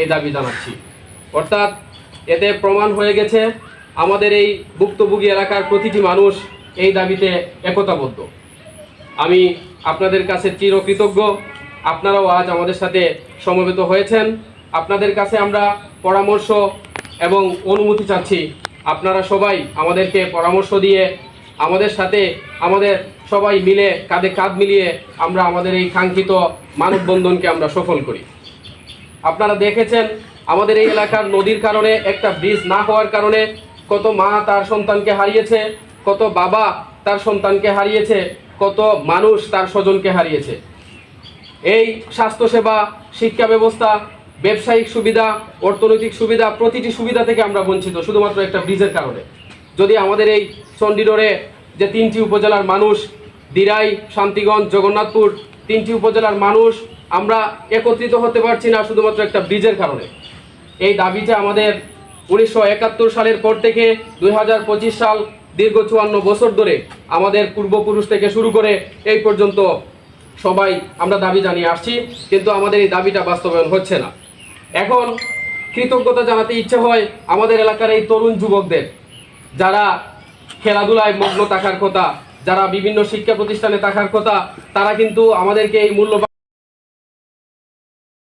এই দাবি জানাচ্ছি। অর্থাৎ এতে প্রমাণ হয়ে গেছে, আমাদের এই ভুক্তভোগী এলাকার প্রতিটি মানুষ এই দাবিতে একতাবদ্ধ। আমি আপনাদের কাছে চিরকৃতজ্ঞ। আপনারাও আজ আমাদের সাথে সমবেত হয়েছেন। আপনাদের কাছে আমরা পরামর্শ এবং অনুমতি চাচ্ছি। আপনারা সবাই আমাদেরকে পরামর্শ দিয়ে আমাদের সাথে, আমাদের সবাই মিলে কাঁধে কাঁধ মিলিয়ে আমরা আমাদের এই কাঙ্ক্ষিত মানববন্ধনকে আমরা সফল করি। আপনারা দেখেছেন আমাদের এই এলাকার নদীর কারণে একটা ব্রিজ না হওয়ার কারণে কত মা তার সন্তানকে হারিয়েছে, কত বাবা তার সন্তানকে হারিয়েছে, কত মানুষ তার স্বজনকে হারিয়েছে। এই স্বাস্থ্যসেবা, শিক্ষা ব্যবস্থা, ব্যবসায়িক সুবিধা, অর্থনৈতিক সুবিধা, প্রতিটি সুবিধা থেকে আমরা বঞ্চিত, শুধুমাত্র একটা ব্রিজের কারণে। যদি আমাদের এই চণ্ডীগড়ে যে তিনটি উপজেলার মানুষ, দিরাই, শান্তিগঞ্জ, জগন্নাথপুর, তিনটি উপজেলার মানুষ আমরা একত্রিত হতে পারছি না শুধুমাত্র একটা ব্রিজের কারণে। এই দাবিটা আমাদের উনিশশো একাত্তর সালের পর থেকে দু হাজার পঁচিশ সাল দীর্ঘ চুয়ান্ন বছর ধরে আমাদের পূর্বপুরুষ থেকে শুরু করে এই পর্যন্ত সবাই আমরা দাবি জানিয়ে আসছি, কিন্তু আমাদের এই দাবিটা বাস্তবায়ন হচ্ছে না। এখন কৃতজ্ঞতা জানাতে ইচ্ছে হয় আমাদের এলাকার এই তরুণ যুবকদের, যারা খেলাধুলায় মগ্ন থাকার কথা, যারা বিভিন্ন শিক্ষা প্রতিষ্ঠানে থাকার কথা, তারা কিন্তু আমাদেরকে এই মূল্যবান